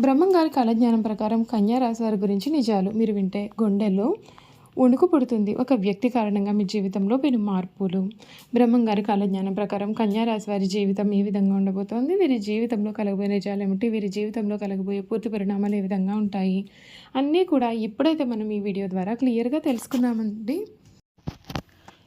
బ్రహ్మం గారి కాలజ్ఞానం ప్రకారం కన్యా వారి గురించి నిజాలు మీరు వింటే గుండెల్లో వణుకు పుడుతుంది. ఒక వ్యక్తి కారణంగా మీ జీవితంలో పెను మార్పులు. బ్రహ్మం గారి కాలజ్ఞానం ప్రకారం కన్యారాశి వారి జీవితం ఏ విధంగా ఉండబోతోంది. వీరి జీవితంలో కలగబోయే నిజాలు ఏమిటి? వీరి జీవితంలో కలగబోయే పూర్తి పరిణామాలు ఏ విధంగా ఉంటాయి? అన్నీ కూడా ఇప్పుడైతే మనం ఈ వీడియో ద్వారా క్లియర్గా తెలుసుకున్నామండి.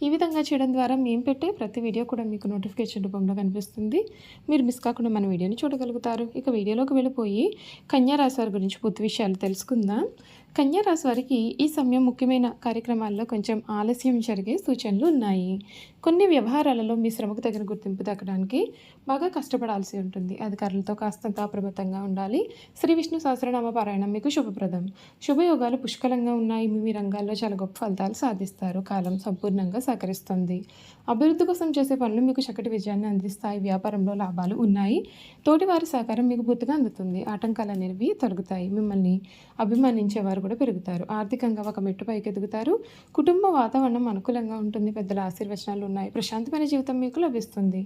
ఈ విధంగా చేయడం ద్వారా మేము పెట్టే ప్రతి వీడియో కూడా మీకు నోటిఫికేషన్ రూపంలో కనిపిస్తుంది. మీరు మిస్ కాకుండా మన వీడియోని చూడగలుగుతారు. ఇక వీడియోలోకి వెళ్ళిపోయి కన్యారాశి వారి గురించి పూర్తి విషయాలు తెలుసుకుందాం. కన్యారాశి వారికి ఈ సమయం ముఖ్యమైన కార్యక్రమాల్లో కొంచెం ఆలస్యం జరిగే సూచనలు ఉన్నాయి. కొన్ని వ్యవహారాలలో మీ శ్రమకు తగిన గుర్తింపు దక్కడానికి బాగా కష్టపడాల్సి ఉంటుంది. అధికారులతో కాస్తంత అప్రమత్తంగా ఉండాలి. శ్రీ విష్ణు సహస్రనామ పారాయణం మీకు శుభప్రదం. శుభయోగాలు పుష్కలంగా ఉన్నాయి. మీ మీ రంగాల్లో చాలా గొప్ప ఫలితాలు సాధిస్తారు. కాలం సంపూర్ణంగా సహకరిస్తుంది. అభివృద్ధి కోసం చేసే పనులు మీకు చక్కటి విజయాన్ని అందిస్తాయి. వ్యాపారంలో లాభాలు ఉన్నాయి. తోటివారి సహకారం మీకు పూర్తిగా అందుతుంది. ఆటంకాలు అనేవి తొలగుతాయి. మిమ్మల్ని అభిమానించేవారు కూడా పెరుగుతారు. ఆర్థికంగా ఒక మెట్టు పైకి ఎదుగుతారు కుటుంబ వాతావరణం అనుకూలంగా ఉంటుంది. పెద్దల ఆశీర్వచనాలు ఉన్నాయి. ప్రశాంతమైన జీవితం మీకు లభిస్తుంది.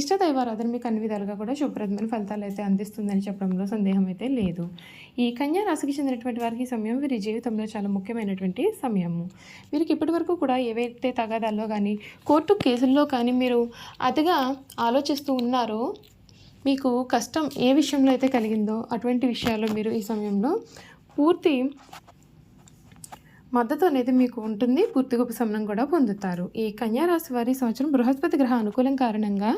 ఇష్ట దైవారాధన మీకు అన్ని విధాలుగా కూడా శుభ్రతమైన ఫలితాలు అయితే అందిస్తుందని చెప్పడంలో సందేహం అయితే లేదు. ఈ కన్యా రాశికి చెందినటువంటి వారికి సమయం వీరి జీవితంలో చాలా ముఖ్యమైనటువంటి సమయము. వీరికి ఇప్పటి వరకు కూడా ఏవైతే వివాదాల్లో కానీ కోర్టు కేసుల్లో కానీ మీరు అతిగా ఆలోచిస్తూ ఉన్నారో మీకు కష్టం ఏ విషయంలో అయితే కలిగిందో అటువంటి విషయాల్లో మీరు ఈ సమయంలో పూర్తి మద్దతు అనేది మీకు ఉంటుంది. పూర్తిగా ఉపశమనం కూడా పొందుతారు. ఈ కన్యారాశి వారి సంవత్సరం బృహస్పతి గ్రహ అనుకూలం కారణంగా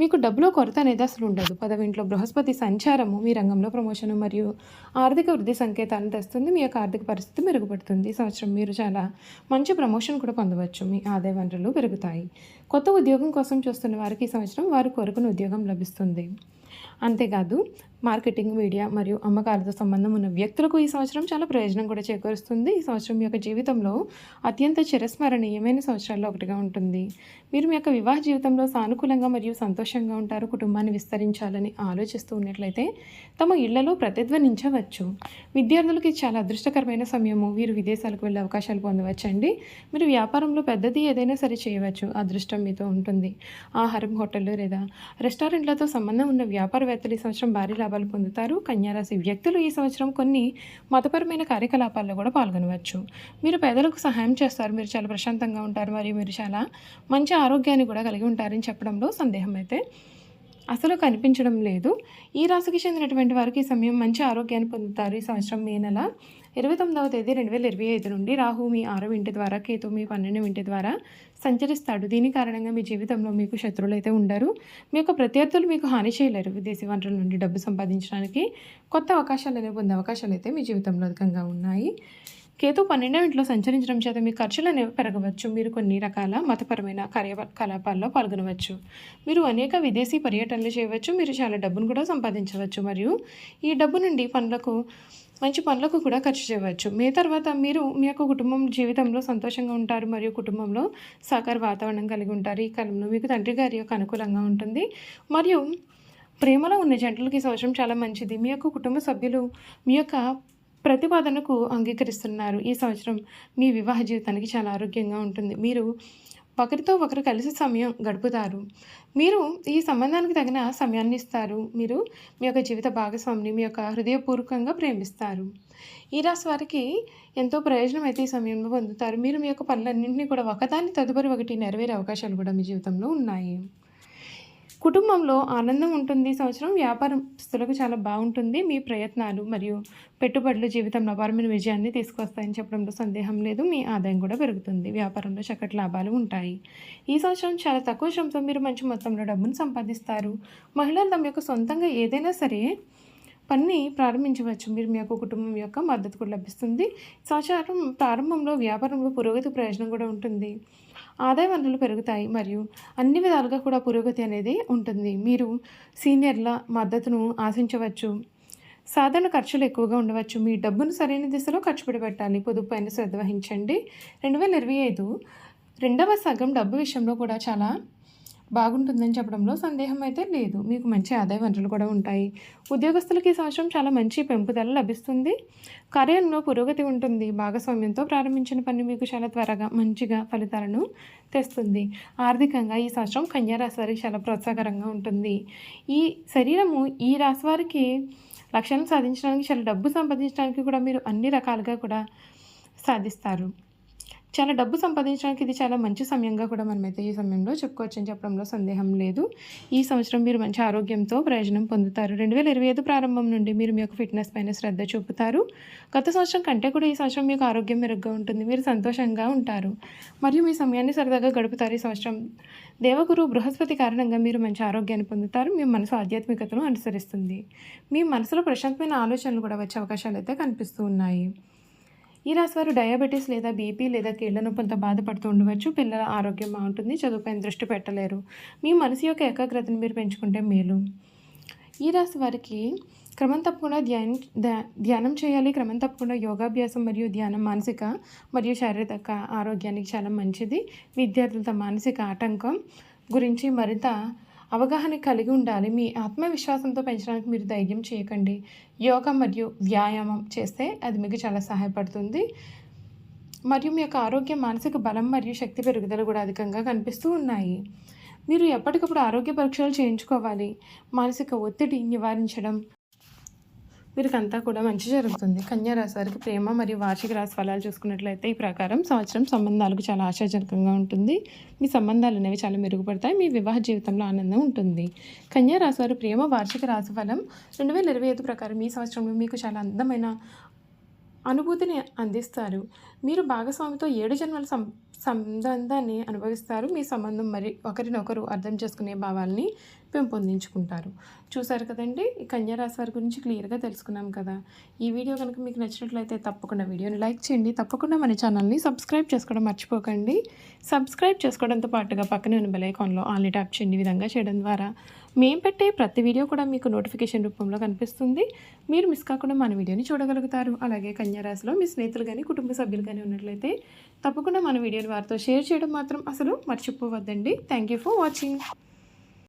మీకు డబ్బులో కొరత అనేది అసలు ఉండదు. పదవింట్లో బృహస్పతి సంచారము మీ రంగంలో ప్రమోషన్ మరియు ఆర్థిక వృద్ధి సంకేతాలను తెస్తుంది. మీ యొక్క ఆర్థిక పరిస్థితి మెరుగుపడుతుంది. ఈ సంవత్సరం మీరు చాలా మంచి ప్రమోషన్ కూడా పొందవచ్చు. మీ ఆదాయ వనరులు పెరుగుతాయి. కొత్త ఉద్యోగం కోసం చూస్తున్న వారికి ఈ సంవత్సరం వారు కోరుకున్న ఉద్యోగం లభిస్తుంది. అంతేకాదు మార్కెటింగ్ మీడియా మరియు అమ్మకాలతో సంబంధం ఉన్న వ్యక్తులకు ఈ సంవత్సరం చాలా ప్రయోజనం కూడా చేకూరుస్తుంది. ఈ సంవత్సరం మీ యొక్క జీవితంలో అత్యంత చిరస్మరణీయమైన సంవత్సరాల్లో ఒకటిగా ఉంటుంది. మీరు మీ యొక్క వివాహ జీవితంలో సానుకూలంగా మరియు సంతోషంగా ఉంటారు కుటుంబాన్ని విస్తరించాలని ఆలోచిస్తూ ఉన్నట్లయితే తమ ఇళ్ళలో ప్రతిధ్వనించవచ్చు. విద్యార్థులకి చాలా అదృష్టకరమైన సమయము. వీరు విదేశాలకు వెళ్ళే అవకాశాలు పొందవచ్చండి. మీరు వ్యాపారంలో పెద్దది ఏదైనా సరే చేయవచ్చు. అదృష్టం మీతో ఉంటుంది. ఆహారం హోటళ్ళు లేదా రెస్టారెంట్లతో సంబంధం ఉన్న వ్యాపారవేత్తలు ఈ సంవత్సరం భారీ లాభాలు పొందుతారు. కన్యారాశి వ్యక్తులు ఈ సంవత్సరం కొన్ని మతపరమైన కార్యకలాపాల్లో కూడా పాల్గొనవచ్చు. మీరు పేదలకు సహాయం చేస్తారు. మీరు చాలా ప్రశాంతంగా ఉంటారు. మరియు మీరు చాలా మంచి ఆరోగ్యాన్ని కూడా కలిగి ఉంటారని చెప్పడంలో సందేహం అయితే అసలు కనిపించడం లేదు. ఈ రాశికి చెందినటువంటి వారికి ఈ సమయం మంచి ఆరోగ్యాన్ని పొందుతారు. ఈ సంవత్సరం మే నెల ఇరవై తొమ్మిదవ తేదీ రెండు వేల ఇరవై ఐదు నుండి రాహు మీ ఆరవ ఇంటి ద్వారా కేతు మీ పన్నెండు ఇంటి ద్వారా సంచరిస్తాడు. దీని కారణంగా మీ జీవితంలో మీకు శత్రువులు అయితే ఉండరు. మీ యొక్క ప్రత్యర్థులు మీకు హాని చేయలేరు. విదేశీ వనరుల నుండి డబ్బు సంపాదించడానికి కొత్త అవకాశాలు అనేవి పొందే అవకాశాలు అయితే మీ జీవితంలో అధికంగా ఉన్నాయి. కేతు పన్నెండవ ఇంట్లో సంచరించడం చేత మీ ఖర్చులు అనేవి పెరగవచ్చు. మీరు కొన్ని రకాల మతపరమైన కార్యకలాపాల్లో పాల్గొనవచ్చు. మీరు అనేక విదేశీ పర్యటనలు చేయవచ్చు. మీరు చాలా డబ్బును కూడా సంపాదించవచ్చు. మరియు ఈ డబ్బు నుండి పనులకు మంచి పనులకు కూడా ఖర్చు చేయవచ్చు. మీ తర్వాత మీరు మీ యొక్క కుటుంబం జీవితంలో సంతోషంగా ఉంటారు మరియు కుటుంబంలో సహకార వాతావరణం కలిగి ఉంటారు. ఈ కాలంలో మీకు తండ్రి గారి యొక్క అనుకూలంగా ఉంటుంది. మరియు ప్రేమలో ఉన్న జంటలకి ఈ సంవత్సరం చాలా మంచిది. మీ యొక్క కుటుంబ సభ్యులు మీ యొక్క ప్రతిపాదనకు అంగీకరిస్తున్నారు. ఈ సంవత్సరం మీ వివాహ జీవితానికి చాలా ఆరోగ్యంగా ఉంటుంది. మీరు ఒకరితో ఒకరు కలిసి సమయం గడుపుతారు. మీరు ఈ సంబంధానికి తగిన సమయాన్ని ఇస్తారు. మీరు మీ యొక్క జీవిత భాగస్వామిని మీ యొక్క హృదయపూర్వకంగా ప్రేమిస్తారు. ఈ రాశి వారికి ఎంతో ప్రయోజనం అయితే ఈ సమయంలో పొందుతారు. మీరు మీ యొక్క పనులన్నింటినీ కూడా ఒకదాన్ని తదుపరి ఒకటి నెరవేరే అవకాశాలు కూడా మీ జీవితంలో ఉన్నాయి. కుటుంబంలో ఆనందం ఉంటుంది. సంవత్సరం వ్యాపారస్తులకు చాలా బాగుంటుంది. మీ ప్రయత్నాలు మరియు పెట్టుబడులు జీవితంలో అపారమైన విజయాన్ని తీసుకొస్తాయని చెప్పడంలో సందేహం లేదు. మీ ఆదాయం కూడా పెరుగుతుంది. వ్యాపారంలో చక్కటి లాభాలు ఉంటాయి. ఈ సంవత్సరం చాలా తక్కువ శ్రమతో మీరు మంచి మొత్తంలో డబ్బును సంపాదిస్తారు. మహిళలు తమ యొక్క సొంతంగా ఏదైనా సరే పని ప్రారంభించవచ్చు. మీరు మీ యొక్క కుటుంబం యొక్క మద్దతు కూడా లభిస్తుంది. సంవత్సరం ప్రారంభంలో వ్యాపారంలో పురోగతి ప్రయోజనం కూడా ఉంటుంది. ఆదాయ వనరులు పెరుగుతాయి మరియు అన్ని విధాలుగా కూడా పురోగతి అనేది ఉంటుంది. మీరు సీనియర్ల మద్దతును ఆశించవచ్చు. సాధారణ ఖర్చులు ఎక్కువగా ఉండవచ్చు. మీ డబ్బును సరైన దిశలో ఖర్చు పెట్టాలి పొదుపు పైన శ్రద్ధ వహించండి. రెండు వేల ఇరవై ఐదు రెండవ సగం డబ్బు విషయంలో కూడా చాలా బాగుంటుందని చెప్పడంలో సందేహం అయితే లేదు. మీకు మంచి ఆదాయ వనరులు కూడా ఉంటాయి. ఉద్యోగస్తులకి ఈ సంవత్సరం చాలా మంచి పెంపుదల లభిస్తుంది. కార్యంలో పురోగతి ఉంటుంది. భాగస్వామ్యంతో ప్రారంభించిన పని మీకు చాలా త్వరగా మంచిగా ఫలితాలను తెస్తుంది. ఆర్థికంగా ఈ సంవత్సరం కన్యా రాశి వారికి చాలా ప్రోత్సాహకరంగా ఉంటుంది. ఈ శరీరము ఈ రాశి వారికి లక్ష్యాలను సాధించడానికి చాలా డబ్బు సంపాదించడానికి కూడా మీరు అన్ని రకాలుగా కూడా సాధిస్తారు. చాలా డబ్బు సంపాదించడానికి ఇది చాలా మంచి సమయంగా కూడా మనమైతే ఈ సమయంలో చెప్పుకోవచ్చు అని చెప్పడంలో సందేహం లేదు. ఈ సంవత్సరం మీరు మంచి ఆరోగ్యంతో ప్రయోజనం పొందుతారు. రెండు వేల ఇరవై ఐదు ప్రారంభం నుండి మీరు మీ యొక్క ఫిట్నెస్ పైన శ్రద్ధ చూపుతారు. గత సంవత్సరం కంటే కూడా ఈ సంవత్సరం మీకు ఆరోగ్యం మెరుగ్గా ఉంటుంది. మీరు సంతోషంగా ఉంటారు. మరియు మీ సమయాన్ని సరదాగా గడుపుతారు. ఈ సంవత్సరం దేవగురు బృహస్పతి కారణంగా మీరు మంచి ఆరోగ్యాన్ని పొందుతారు. మీ మనసు ఆధ్యాత్మికతను అనుసరిస్తుంది. మీ మనసులో ప్రశాంతమైన ఆలోచనలు కూడా వచ్చే అవకాశాలు అయితే కనిపిస్తూ ఉన్నాయి. ఈ రాశి వారు డయాబెటీస్ లేదా బీపీ లేదా కీళ్ళ నొప్పులతో బాధపడుతూ ఉండవచ్చు. పిల్లల ఆరోగ్యం బాగుంటుంది. చదువుపైన దృష్టి పెట్టలేరు. మీ మనసు యొక్క ఏకాగ్రతను మీరు పెంచుకుంటే మేలు. ఈ రాశి వారికి క్రమం తప్పకుండా ధ్యానం ధ్యానం చేయాలి. క్రమం తప్పకుండా యోగాభ్యాసం మరియు ధ్యానం మానసిక మరియు శారీరక ఆరోగ్యానికి చాలా మంచిది. విద్యార్థులతో మానసిక ఆటంకం గురించి మరింత అవగాహన కలిగి ఉండాలి. మీ ఆత్మవిశ్వాసంతో పెంచడానికి మీరు ధైర్యం చేయకండి. యోగా మరియు వ్యాయామం చేస్తే అది మీకు చాలా సహాయపడుతుంది. మరియు మీ యొక్క ఆరోగ్య మానసిక బలం మరియు శక్తి పెరుగుదల కూడా అధికంగా కనిపిస్తూ ఉన్నాయి. మీరు ఎప్పటికప్పుడు ఆరోగ్య పరీక్షలు చేయించుకోవాలి. మానసిక ఒత్తిడి నివారించడం వీరికంతా కూడా మంచి జరుగుతుంది. కన్యా రాశి వారికి ప్రేమ మరియు వార్షిక రాశి ఫలాలు చూసుకున్నట్లయితే ఈ ప్రకారం సంవత్సరం సంబంధాలకు చాలా ఆశాజనకంగా ఉంటుంది. మీ సంబంధాలు అనేవి చాలా మెరుగుపడతాయి. మీ వివాహ జీవితంలో ఆనందం ఉంటుంది. కన్యా రాశి వారి ప్రేమ వార్షిక రాశి ఫలం రెండు వేల ఇరవై ఐదు ప్రకారం ఈ సంవత్సరంలో మీకు చాలా అందమైన అనుభూతిని అందిస్తారు. మీరు భాగస్వామితో ఏడు జన్మల సం సంబంధాన్ని అనుభవిస్తారు. మీ సంబంధం మరి ఒకరినొకరు అర్థం చేసుకునే భావాల్ని పెంపొందించుకుంటారు చూసారు కదండి? ఈ కన్యారాశి వారి గురించి క్లియర్గా తెలుసుకున్నాం కదా. ఈ వీడియో కనుక మీకు నచ్చినట్లయితే తప్పకుండా వీడియోని లైక్ చేయండి. తప్పకుండా మన ఛానల్ని సబ్స్క్రైబ్ చేసుకోవడం మర్చిపోకండి. సబ్స్క్రైబ్ చేసుకోవడంతో పాటుగా పక్కనే ఉన్న బెలైకాన్లో ఆన్లీ ట్యాప్ చేయండి ఈ విధంగా చేయడం ద్వారా. మేము పెట్టే ప్రతి వీడియో కూడా మీకు నోటిఫికేషన్ రూపంలో కనిపిస్తుంది. మీరు మిస్ కాకుండా మన వీడియోని చూడగలుగుతారు. అలాగే కన్యారాశిలో మీ స్నేహితులు కానీ కుటుంబ సభ్యులు కానీ ఉన్నట్లయితే తప్పకుండా మన వీడియోని వారితో షేర్ చేయడం మాత్రం అసలు మర్చిపోవద్దండి. Thank you for watching